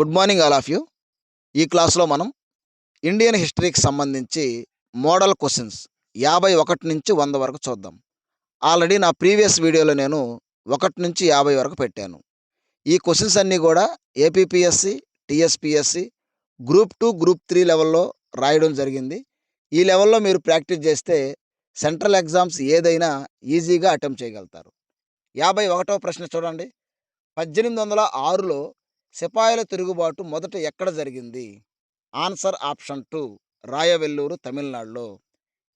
Good morning all of you. ఈ క్లాస్లో మనం ఇండియన్ హిస్టరీకి సంబంధించి మోడల్ క్వశ్చన్స్ యాభై ఒకటి నుంచి వంద వరకు చూద్దాం. ఆల్రెడీ నా ప్రీవియస్ వీడియోలో నేను ఒకటి నుంచి యాభై వరకు పెట్టాను. ఈ క్వశ్చన్స్ అన్నీ కూడా APPSC TSPSC group two group three లెవెల్లో రాయడం జరిగింది. ఈ లెవెల్లో మీరు ప్రాక్టీస్ చేస్తే సెంట్రల్ ఎగ్జామ్స్ ఏదైనా ఈజీగా అటెంప్ట్ చేయగలుగుతారు. యాభై ఒకటవ ప్రశ్న చూడండి. పద్దెనిమిది వందల ఆరులో సిపాయిల తిరుగుబాటు మొదట ఎక్కడ జరిగింది? ఆన్సర్ ఆప్షన్ టూ రాయవెల్లూరు తమిళనాడులో.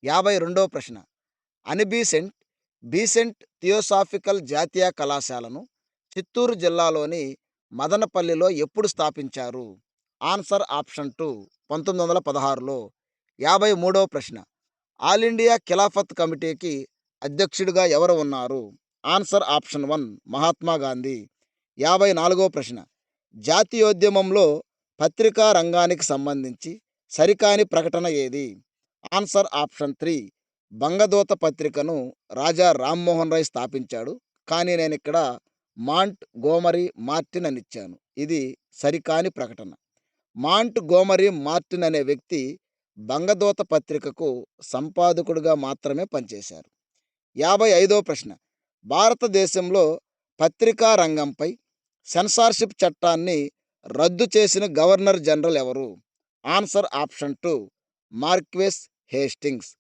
యాభై రెండవ ప్రశ్న. అనిబీసెంట్ బీసెంట్ థియోసాఫికల్ జాతీయ కళాశాలను చిత్తూరు జిల్లాలోని మదనపల్లిలో ఎప్పుడు స్థాపించారు? ఆన్సర్ ఆప్షన్ టూ పంతొమ్మిది వందల పదహారులో. యాభై మూడవ ప్రశ్న. ఆల్ ఇండియా ఖిలాఫత్ కమిటీకి అధ్యక్షుడిగా ఎవరు ఉన్నారు? Answer option one Mahatma Gandhi. యాభై నాలుగో ప్రశ్న. జాతీయోద్యమంలో పత్రికా రంగానికి సంబంధించి సరికాని ప్రకటన ఏది? Answer option three. బంగదూత పత్రికను రాజా రామ్మోహన్ రాయ్ స్థాపించాడు. కానీ నేను ఇక్కడ మాంట్ గోమరి మార్టిన్ అని ఇచ్చాను ఇది సరికాని ప్రకటన. మాంట్ గోమరి మార్టిన్ అనే వ్యక్తి బంగదూత పత్రికకు సంపాదకుడిగా మాత్రమే పనిచేశారు. యాభై ఐదో ప్రశ్న. భారతదేశంలో పత్రికా రంగంపై సెన్సార్షిప్ చట్టాన్ని రద్దు చేసిన గవర్నర్ జనరల్ ఎవరు? Answer option two Marquess Hastings.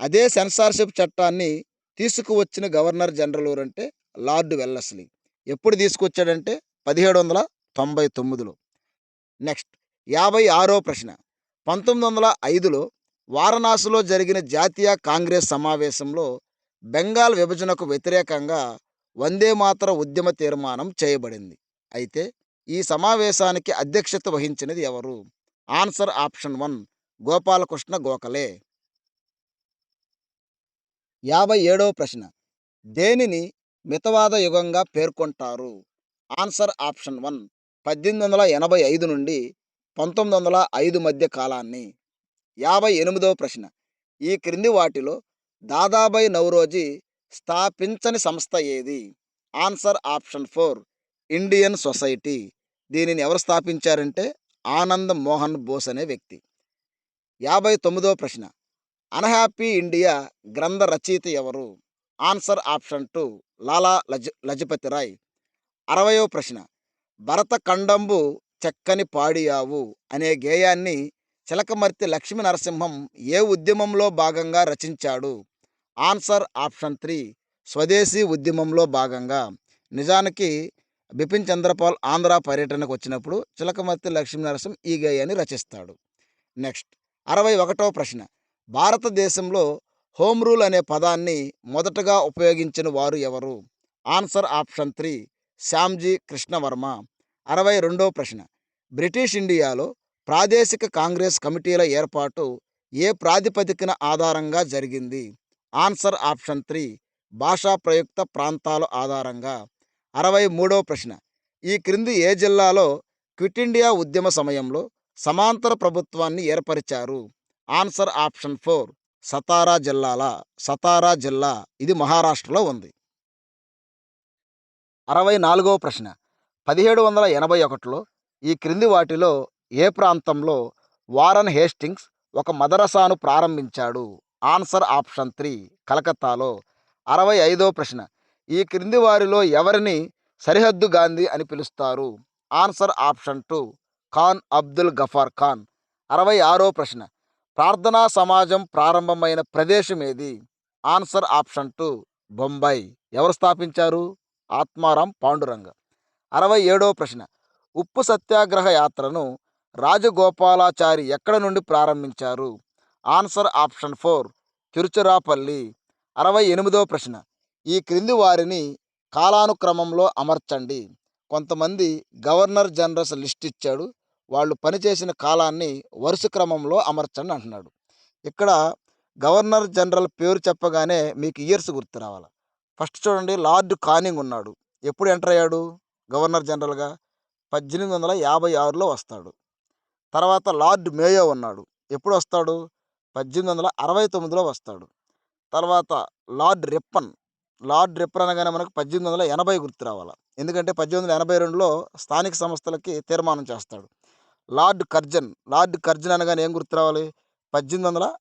అదే సెన్సార్షిప్ చట్టాన్ని తీసుకువచ్చిన గవర్నర్ జనరల్ ఎవరంటే లార్డ్ వెల్లస్లీ. ఎప్పుడు తీసుకొచ్చాడంటే పదిహేడు వందల తొంభై తొమ్మిదిలో. నెక్స్ట్ యాభై ఆరో ప్రశ్న. పంతొమ్మిది వందల ఐదులో వారణాసిలో జరిగిన జాతీయ కాంగ్రెస్ సమావేశంలో బెంగాల్ విభజనకు వ్యతిరేకంగా వందే మాతర ఉద్యమ తీర్మానం చేయబడింది. అయితే ఈ సమావేశానికి అధ్యక్షత వహించినది ఎవరు? Answer option one Gopalakrishna Gokhale. యాభై ఏడవ ప్రశ్న. దేనిని మితవాద యుగంగా పేర్కొంటారు? ఆన్సర్ ఆప్షన్ వన్ పద్దెనిమిది వందల ఎనభై ఐదు నుండి పంతొమ్మిది వందల ఐదు మధ్య కాలాన్ని. యాభై ఎనిమిదవ ప్రశ్న. ఈ క్రింది వాటిలో దాదాబాయి నవరోజీ స్థాపించని సంస్థ ఏది? Answer option four Indian society దీనిని ఎవరు స్థాపించారంటే ఆనంద్ మోహన్ బోస్ అనే వ్యక్తి. యాభై తొమ్మిదవ ప్రశ్న. అన్హ్యాపీ ఇండియా గ్రంథ రచయిత ఎవరు? Answer option two Lala Laj Lajpati Rai. అరవయో ప్రశ్న. భరత ఖండంబు చెక్కని పాడియావు అనే గేయాన్ని చిలకమర్తి లక్ష్మీ నరసింహం ఏ ఉద్యమంలో భాగంగా రచించాడు? Answer option three. స్వదేశీ ఉద్యమంలో భాగంగా. నిజానికి బిపిన్ చంద్రపాల్ ఆంధ్ర పర్యటనకు వచ్చినప్పుడు చిలకమర్తి లక్ష్మీనరసం ఈ గేయాన్ని రచిస్తాడు. నెక్స్ట్ అరవై ఒకటవ ప్రశ్న. భారతదేశంలో హోమ్ రూల్ అనే పదాన్ని మొదటగా ఉపయోగించిన వారు ఎవరు? Answer option three Shyamji Krishnavarma. అరవై రెండవ ప్రశ్న. బ్రిటిష్ ఇండియాలో ప్రాదేశిక కాంగ్రెస్ కమిటీల ఏర్పాటు ఏ ప్రాతిపదికన ఆధారంగా జరిగింది? ఆన్సర్ ఆప్షన్ త్రీ భాషా ప్రయుక్త ప్రాంతాల ఆధారంగా. అరవై మూడవ ప్రశ్న. ఈ క్రింది ఏ జిల్లాలో క్విట్ ఇండియా ఉద్యమ సమయంలో సమాంతర ప్రభుత్వాన్ని ఏర్పరిచారు? ఆన్సర్ ఆప్షన్ ఫోర్ సతారా జిల్లాల సతారా జిల్లా. ఇది మహారాష్ట్రలో ఉంది. అరవై నాలుగవ ప్రశ్న. పదిహేడు వందల ఎనభై ఒకటిలో ఈ క్రింది వాటిలో ఏ ప్రాంతంలో వారన్ హేస్టింగ్స్ ఒక మదరసాను ప్రారంభించాడు? ఆన్సర్ ఆప్షన్ త్రీ కలకత్తాలో. అరవై ఐదో ప్రశ్న. ఈ క్రింది వారిలో ఎవరిని సరిహద్దు గాంధీ అని పిలుస్తారు? Answer option two. Khan Abdul Ghaffar Khan. అరవై ఆరో ప్రశ్న. ప్రార్థనా సమాజం ప్రారంభమైన ప్రదేశం ఏది? Answer option two. బొంబాయి. ఎవరు స్థాపించారు? ఆత్మారాం పాండురంగ. అరవై ఏడో ప్రశ్న. ఉప్పు సత్యాగ్రహ యాత్రను రాజగోపాలాచారి ఎక్కడ నుండి ప్రారంభించారు? Answer option four. తిరుచిరాపల్లి. అరవై ఎనిమిదో ప్రశ్న. ఈ క్రింది వారిని కాలానుక్రమంలో అమర్చండి. కొంతమంది గవర్నర్ జనరల్స్ లిస్ట్ ఇచ్చాడు. వాళ్ళు పనిచేసిన కాలాన్ని వరుస క్రమంలో అమర్చండి అంటున్నాడు. ఇక్కడ గవర్నర్ జనరల్ పేరు చెప్పగానే మీకు ఇయర్స్ గుర్తు రావాలి? ఫస్ట్ చూడండి లార్డ్ కానింగ్ ఉన్నాడు. ఎప్పుడు ఎంటర్ అయ్యాడు? గవర్నర్ జనరల్గా పద్దెనిమిది వందల యాభై ఆరులో వస్తాడు. తర్వాత లార్డ్ మేయో ఉన్నాడు. ఎప్పుడు వస్తాడు? పద్దెనిమిది వందల అరవై తొమ్మిదిలో వస్తాడు. తర్వాత లార్డ్ రిప్పన్ లార్డ్ రిప్పర్ అనగానే మనకు పద్దెనిమిది వందల ఎనభై గుర్తు రావాలి? ఎందుకంటే పద్దెనిమిది వందల ఎనభై రెండులో స్థానిక సంస్థలకి తీర్మానం చేస్తాడు. లార్డ్ కర్జన్ లార్డ్ కర్జన్ అనగానే ఏం గుర్తు రావాలి? పద్దెనిమిది వందల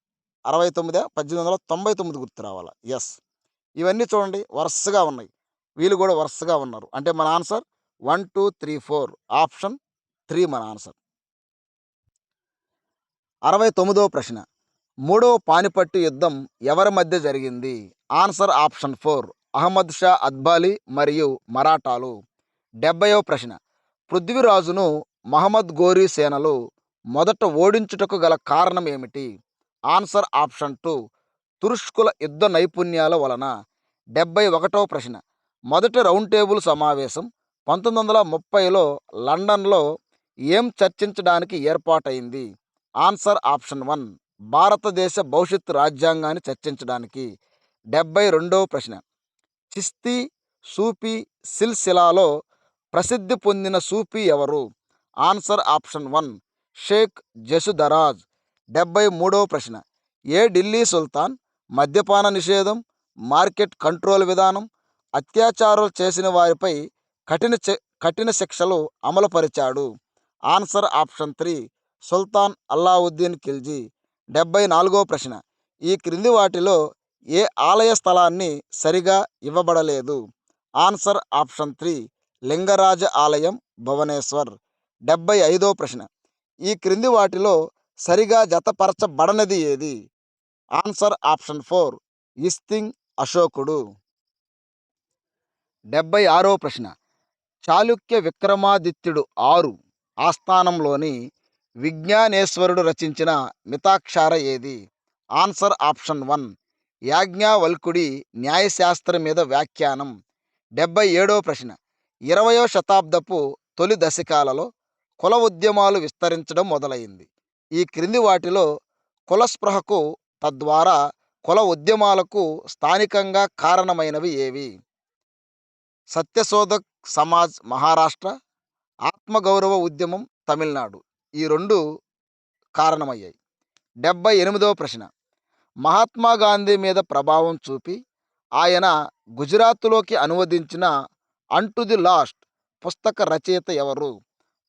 అరవై తొమ్మిది పద్దెనిమిది వందల తొంభై తొమ్మిది గుర్తు రావాలి? ఎస్ ఇవన్నీ చూడండి వరుసగా ఉన్నాయి. వీళ్ళు కూడా వరుసగా ఉన్నారు. అంటే మన answer one two three four. Option three మన ఆన్సర్. అరవై తొమ్మిదవ ప్రశ్న. మూడవ పానిపట్టు యుద్ధం ఎవరి మధ్య జరిగింది? Answer option four Ahmad Shah అద్బాలి మరియు మరాఠాలు. డెబ్బయో ప్రశ్న పృథ్వీరాజును మహమ్మద్ గోరీ సేనలు మొదట ఓడించుటకు గల కారణం ఏమిటి? ఆన్సర్ ఆప్షన్ టూ తురుష్కుల యుద్ధ నైపుణ్యాల వలన. డెబ్బై ఒకటవ ప్రశ్న మొదటి రౌండ్ టేబుల్ సమావేశం పంతొమ్మిది వందల ముప్పైలో లండన్లో ఏం చర్చించడానికి ఏర్పాటైంది? ఆన్సర్ ఆప్షన్ వన్ భారతదేశ భవిష్యత్తు రాజ్యాంగాన్ని చర్చించడానికి డెబ్బై రెండవ ప్రశ్న. చిస్తీ సూఫీ సిల్సిలాలో ప్రసిద్ధి పొందిన సూఫీ ఎవరు? ఆన్సర్ ఆప్షన్ వన్ షేక్ జసుదరాజ్ డెబ్బై మూడవ ప్రశ్న. ఏ ఢిల్లీ సుల్తాన్ మద్యపాన నిషేధం మార్కెట్ కంట్రోల్ విధానం అత్యాచారాలు చేసిన వారిపై కఠిన కఠిన శిక్షలు అమలుపరిచాడు? Answer option three Sultan Alauddin Khilji. డెబ్బై నాలుగో ప్రశ్న. ఈ క్రింది వాటిలో ఏ ఆలయ స్థలాన్ని సరిగా ఇవ్వబడలేదు? ఆన్సర్ ఆప్షన్ త్రీ లింగరాజ ఆలయం భువనేశ్వర్. డెబ్బై ఐదో ప్రశ్న. ఈ క్రింది వాటిలో సరిగా జతపరచబడనది ఏది? ఆన్సర్ ఆప్షన్ ఫోర్ ఇస్తింగ్ అశోకుడు. డెబ్బై ఆరో ప్రశ్న. చాళుక్య విక్రమాదిత్యుడు ఆరు ఆస్థానంలోని విజ్ఞానేశ్వరుడు రచించిన మితాక్షార ఏది? Answer option one. యాజ్ఞావల్కుడి న్యాయశాస్త్రం మీద వ్యాఖ్యానం. డెబ్బై ఏడో ప్రశ్న. ఇరవయో శతాబ్దపు తొలి దశకాలలో కుల ఉద్యమాలు విస్తరించడం మొదలైంది. ఈ క్రింది వాటిలో కులస్పృహకు తద్వారా కుల ఉద్యమాలకు స్థానికంగా కారణమైనవి ఏవి? సత్యశోధక్ సమాజ్ మహారాష్ట్ర. ఆత్మగౌరవ ఉద్యమం తమిళనాడు. ఈ రెండు కారణమయ్యాయి. డెబ్బై ఎనిమిదవ ప్రశ్న. మహాత్మా గాంధీ మీద ప్రభావం చూపి ఆయన గుజరాత్లోకి అనువదించిన అంటు ది లాస్ట్ పుస్తక రచయిత ఎవరు?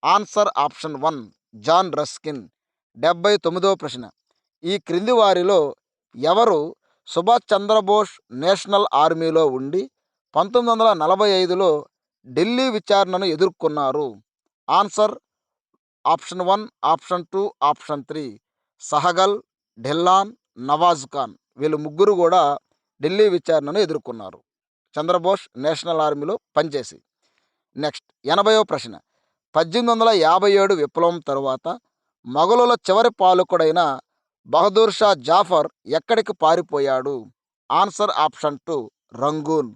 Answer option one John Ruskin. డెబ్బై తొమ్మిదవ ప్రశ్న. ఈ క్రింది వారిలో ఎవరు సుభాష్ చంద్రబోస్ నేషనల్ ఆర్మీలో ఉండి పంతొమ్మిది వందల నలభై ఐదులో ఢిల్లీ విచారణను ఎదుర్కొన్నారు? Answer option one option two option three. Sahgal Dhillon Nawaz Khan వీళ్ళు ముగ్గురు కూడా ఢిల్లీ విచారణను ఎదుర్కొన్నారు. చంద్రబోస్ నేషనల్ ఆర్మీలో పనిచేసి. నెక్స్ట్ ఎనభైవ ప్రశ్న. పద్దెనిమిది వందల యాభై ఏడు విప్లవం తరువాత మొఘలుల చివరి పాలకుడైన బహదూర్ షా జాఫర్ ఎక్కడికి పారిపోయాడు? Answer option two Rangoon.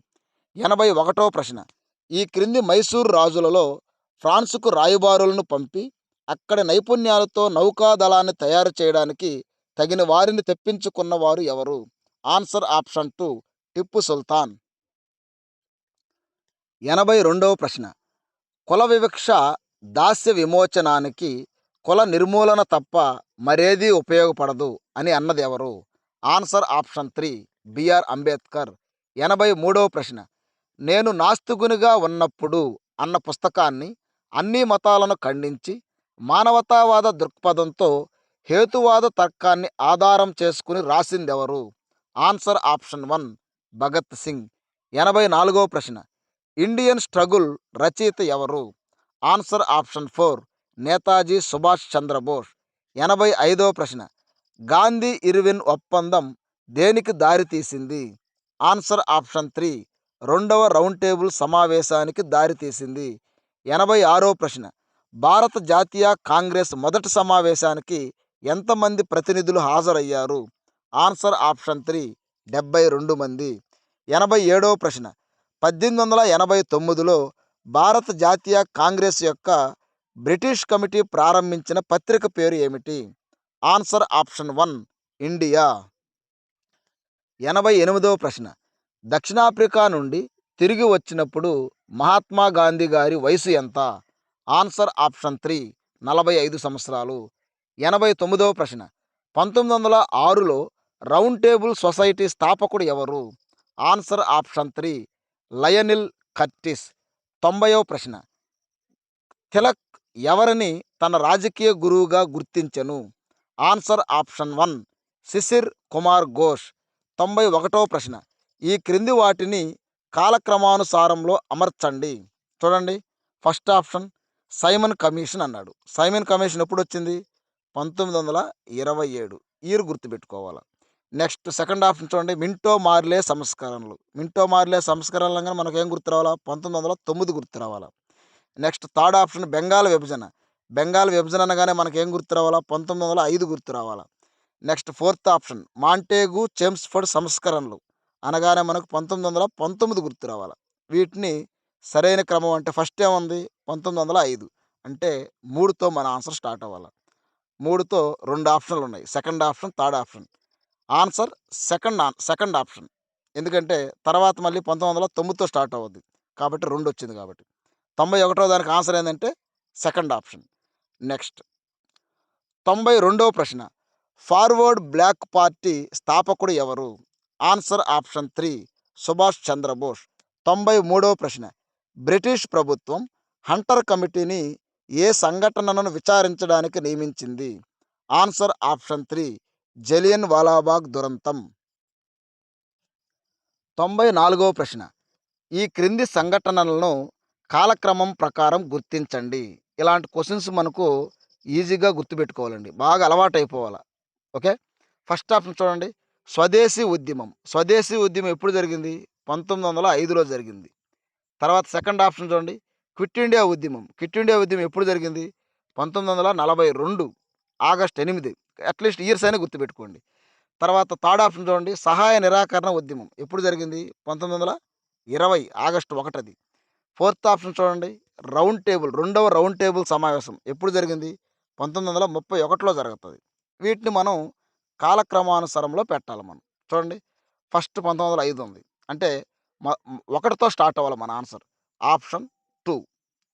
ఎనభై ఒకటో ప్రశ్న. ఈ క్రింది మైసూర్ రాజులలో ఫ్రాన్సుకు రాయబారులను పంపి అక్కడి నైపుణ్యాలతో నౌకాదళాన్ని తయారు చేయడానికి తగిన వారిని తెప్పించుకున్న వారు ఎవరు? Answer option two Tipu Sultan. ఎనభై రెండవ ప్రశ్న. కుల వివక్ష దాస్య విమోచనానికి కుల నిర్మూలన తప్ప మరేదీ ఉపయోగపడదు అని అన్నది ఎవరు? Answer option three BR Ambedkar. ఎనభై మూడవ ప్రశ్న. నేను నాస్తికునిగా ఉన్నప్పుడు అన్న పుస్తకాన్ని అన్ని మతాలను ఖండించి మానవతావాద దృక్పథంతో హేతువాద తర్కాన్ని ఆధారం చేసుకుని రాసిందెవరు? Answer option one Bhagat Singh. ఎనభై నాలుగవ ప్రశ్న. ఇండియన్ స్ట్రగుల్ రచయిత ఎవరు? Answer option four Netaji Subhash Chandrabose. ఎనభై ఐదవ ప్రశ్న. గాంధీ ఇర్విన్ ఒప్పందం దేనికి దారితీసింది ఆన్సర్ ఆప్షన్ త్రీ రెండవ రౌండ్ టేబుల్ సమావేశానికి దారితీసింది ఎనభై ఆరో ప్రశ్న. భారత జాతీయ కాంగ్రెస్ మొదటి సమావేశానికి ఎంతమంది ప్రతినిధులు హాజరయ్యారు? ఆన్సర్ ఆప్షన్ త్రీ డెబ్బై రెండు మంది. ఎనభై ఏడవ ప్రశ్న. పద్దెనిమిది వందల ఎనభై తొమ్మిదిలో భారత జాతీయ కాంగ్రెస్ యొక్క బ్రిటిష్ కమిటీ ప్రారంభించిన పత్రిక పేరు ఏమిటి? Answer option one India. ఎనభై ఎనిమిదవ ప్రశ్న. దక్షిణాఫ్రికా నుండి తిరిగి వచ్చినప్పుడు మహాత్మా గాంధీ గారి వయసు ఎంత? ఆన్సర్ ఆప్షన్ త్రీ నలభై ఐదు సంవత్సరాలు. ఎనభై తొమ్మిదవ ప్రశ్న. పంతొమ్మిది వందల ఆరులో రౌండ్ టేబుల్ సొసైటీ స్థాపకుడు ఎవరు? Answer option three Lionel Curtis. తొంభైవ ప్రశ్న. తిలక్ ఎవరిని తన రాజకీయ గురువుగా గుర్తించెను? Answer option one Shishir Kumar Ghosh. తొంభై ఒకటవ ప్రశ్న. ఈ క్రింది వాటిని కాలక్రమానుసారంలో అమర్చండి. చూడండి. ఫస్ట్ ఆప్షన్ సైమన్ కమిషన్ అన్నాడు. సైమన్ కమిషన్ ఎప్పుడు వచ్చింది పంతొమ్మిది వందల ఇరవై ఏడు. ఇయర్ గుర్తుపెట్టుకోవాలి. నెక్స్ట్ సెకండ్ ఆప్షన్ చూడండి. మింటో మార్లే సంస్కరణలు. మింటో మార్లే సంస్కరణలు అనగా మనకు ఏం గుర్తు రావాలా పంతొమ్మిది వందల తొమ్మిది గుర్తు రావాలా నెక్స్ట్ థర్డ్ ఆప్షన్ బెంగాల్ విభజన. బెంగాల్ విభజన అనగానే మనకేం ఏం గుర్తు రావాలా పంతొమ్మిది వందల ఐదు గుర్తు రావాలా next fourth option Montagu Chelmsford సంస్కరణలు అనగానే మనకు పంతొమ్మిది వందల పంతొమ్మిది గుర్తు రావాలి వీటిని సరైన క్రమం అంటే ఫస్ట్ ఏముంది? పంతొమ్మిది వందల ఐదు అంటే మూడుతో మన ఆన్సర్ స్టార్ట్ అవ్వాలి. మూడుతో రెండు ఆప్షన్లు ఉన్నాయి. Second option third option. Answer second on second option. ఎందుకంటే తర్వాత మళ్ళీ పంతొమ్మిది వందల తొమ్మిదితో స్టార్ట్ అవ్వద్ది. కాబట్టి రెండు వచ్చింది కాబట్టి. తొంభై ఒకటో దానికి ఆన్సర్ ఏంటంటే సెకండ్ ఆప్షన్. నెక్స్ట్. తొంభై రెండవ ప్రశ్న. ఫార్వర్డ్ బ్లాక్ పార్టీ స్థాపకుడు ఎవరు? Answer option three. Subhash Chandrabose. తొంభై మూడవ ప్రశ్న. బ్రిటిష్ ప్రభుత్వం హంటర్ కమిటీని ఏ సంఘటనను విచారించడానికి నియమించింది? Answer option three Jallian Walabagh దురంతం. తొంభై నాలుగవ ప్రశ్న. ఈ క్రింది సంఘటనలను కాలక్రమం ప్రకారం గుర్తించండి. ఇలాంటి క్వశ్చన్స్ మనకు ఈజీగా గుర్తుపెట్టుకోవాలండి. బాగా అలవాటు అయిపోవాలి ఓకే? ఫస్ట్ ఆప్షన్ చూడండి. స్వదేశీ ఉద్యమం. స్వదేశీ ఉద్యమం ఎప్పుడు జరిగింది? పంతొమ్మిది వందల ఐదులో జరిగింది. తర్వాత సెకండ్ ఆప్షన్ చూడండి. క్విట్ ఇండియా ఉద్యమం. క్విట్ ఇండియా ఉద్యమం ఎప్పుడు జరిగింది? పంతొమ్మిది వందల నలభై రెండు ఆగస్ట్ ఎనిమిది. అట్లీస్ట్ ఇయర్స్ అయినా గుర్తుపెట్టుకోండి. తర్వాత థర్డ్ ఆప్షన్ చూడండి. సహాయ నిరాకరణ ఉద్యమం ఎప్పుడు జరిగింది? పంతొమ్మిది వందల ఇరవై ఆగస్టు ఒకటది. ఫోర్త్ ఆప్షన్ చూడండి. రౌండ్ టేబుల్ రెండవ రౌండ్ టేబుల్ సమావేశం ఎప్పుడు జరిగింది? పంతొమ్మిది వందల ముప్పై ఒకటిలో జరుగుతుంది. వీటిని మనం కాలక్రమానుసారంలో పెట్టాలి మనం. చూడండి. ఫస్ట్ పంతొమ్మిది వందల ఐదు ఉంది. అంటే ఒకటితో స్టార్ట్ అవ్వాలి మన ఆన్సర్. ఆప్షన్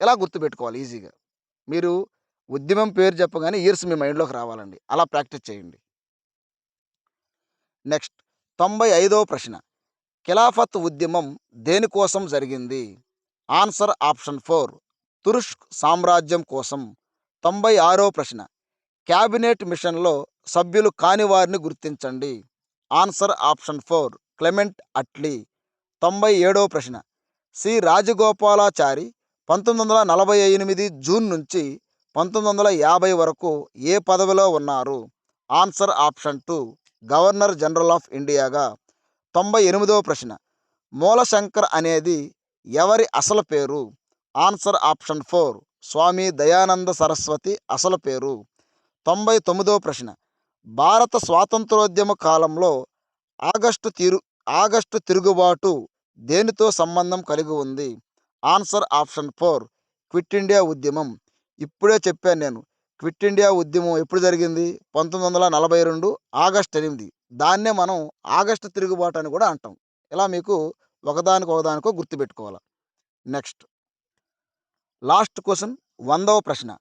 ఇలా గుర్తుపెట్టుకోవాలి ఈజీగా? మీరు ఉద్యమం పేరు చెప్పగానే ఇయర్స్ మీ మైండ్లోకి రావాలండి. అలా ప్రాక్టీస్ చేయండి. నెక్స్ట్ తొంభై ఐదవ ప్రశ్న. ఖిలాఫత్ ఉద్యమం దేనికోసం జరిగింది? Answer option four. తురుష్క్ సామ్రాజ్యం కోసం. తొంభై ఆరో ప్రశ్న. క్యాబినెట్ మిషన్లో సభ్యులు కాని వారిని గుర్తించండి. Answer option four. Clement Attlee. తొంభై ఏడవ ప్రశ్న. సి. రాజగోపాలాచారి పంతొమ్మిది వందల నలభై ఎనిమిది జూన్ నుంచి పంతొమ్మిది వందల యాభై వరకు ఏ పదవిలో ఉన్నారు? Answer option two governor general of ఇండియాగా. తొంభై ఎనిమిదవ ప్రశ్న మూలశంకర్ అనేది ఎవరి అసలు పేరు? Answer option four Swami Dayananda Saraswati అసలు పేరు. తొంభై తొమ్మిదవ ప్రశ్న భారత స్వాతంత్రోద్యమ కాలంలో ఆగస్టు తిరు ఆగస్టు తిరుగుబాటు దేనితో సంబంధం కలిగి ఉంది? Answer option four quit India ఉద్యమం. ఇప్పుడే చెప్పాను నేను క్విట్ ఇండియా ఉద్యమం ఎప్పుడు జరిగింది? పంతొమ్మిది వందల నలభై రెండు ఆగస్ట్ ఎనిమిది. దాన్నే మనం ఆగస్టు తిరుగుబాటు అని కూడా అంటాం. ఇలా మీకు ఒకదానికి ఒకదానికో గుర్తుపెట్టుకోవాలి. నెక్స్ట్. లాస్ట్ క్వశ్చన్ వందవ ప్రశ్న.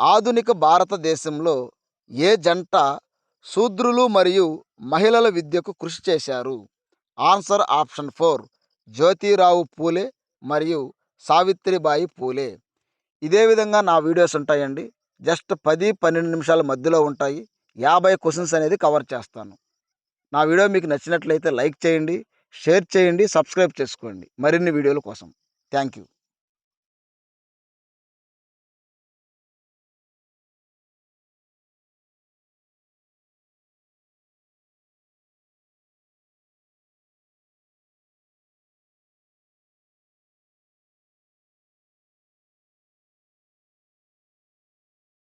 ఆధునిక భారతదేశంలో ఏ జంట శూద్రులు మరియు మహిళల విద్యకు కృషి చేశారు? Answer option four Jyotirao Phule మరియు సావిత్రిబాయి పూలే. ఇదే విధంగా నా వీడియోస్ ఉంటాయండి. జస్ట్ పది పన్నెండు నిమిషాల మధ్యలో ఉంటాయి. యాభై క్వశ్చన్స్ అనేది కవర్ చేస్తాను. నా వీడియో మీకు నచ్చినట్లయితే లైక్ చేయండి షేర్ చేయండి సబ్స్క్రైబ్ చేసుకోండి. మరిన్ని వీడియోల కోసం. Thank you.